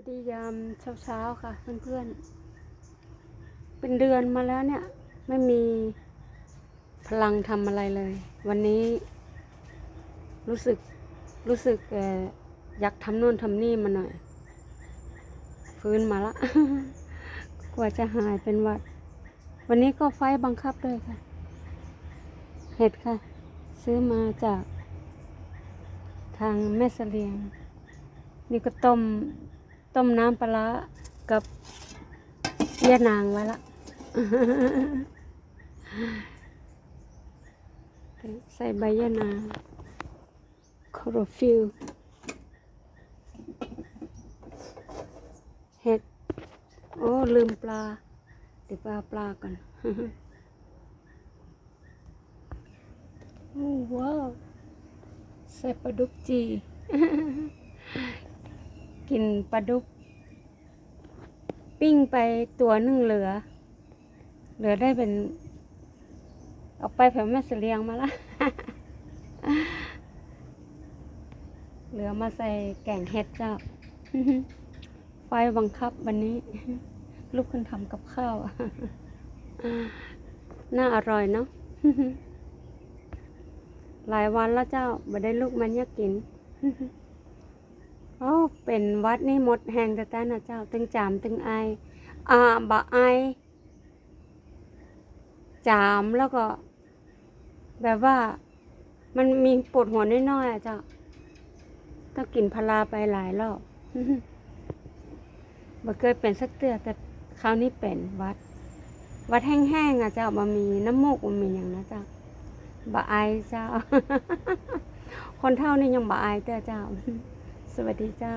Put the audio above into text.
วัสดียามเช้าๆค่ะ เพื่อนๆ เป็นเดือนมาแล้วเนี่ย ไม่มีพลังทำอะไรเลย วันนี้รู้สึกรู้สึกเอ่อยากทำนู่นทำนี่มาหน่อย ฟื้นมาละ กว่าจะหายเป็นวัด วันนี้ก็ไฟบังคับด้วยค่ะ เห็ดค่ะ ซื้อมาจากทางแม่เสลียง นี่ก็ต้ม ต้มน้ำปลาร้ากับเยี่ยนางไว้ละใส่ใบยี่ยนางคลอโรฟิลเห็ด โอ้ ลืมปลา เดี๋ยวปลาปลาก่อนว้าว ใส่ปลาดุกจี กินปลาดุก ปิ้งไปตัวหนึ่งเหลือ เหลือได้เป็นเอาไปแผ่แม่เสลียงมาละ เหลือมาใส่แกงเห็ดเจ้า ไฟบังคับวันนี้ ลูกคนทำกับข้าว น่าอร่อยเนาะ หลายวันแล้วเจ้าบ่ได้ลูกมันอยากกิน โอ้เป็นวัดนี่หมดแหงแต่แต่นะเจ้าตึงจามตึงไออ่าบะไอจามแล้วก็ แบบว่า มันมีปวดหัวน้อยๆอะเจ้าต้องกินพาราไปหลายรอบบ่เคยเป็นสักเตือแต่คราวนี้เป็นวัด วัดแห้งๆอะเจ้าบ่มีน้ำมูกบ่มีอย่างนะเจ้าบะไอเจ้า คนเท่านี่ยังบะอเต้อเจ้า สวัสดีเจ้า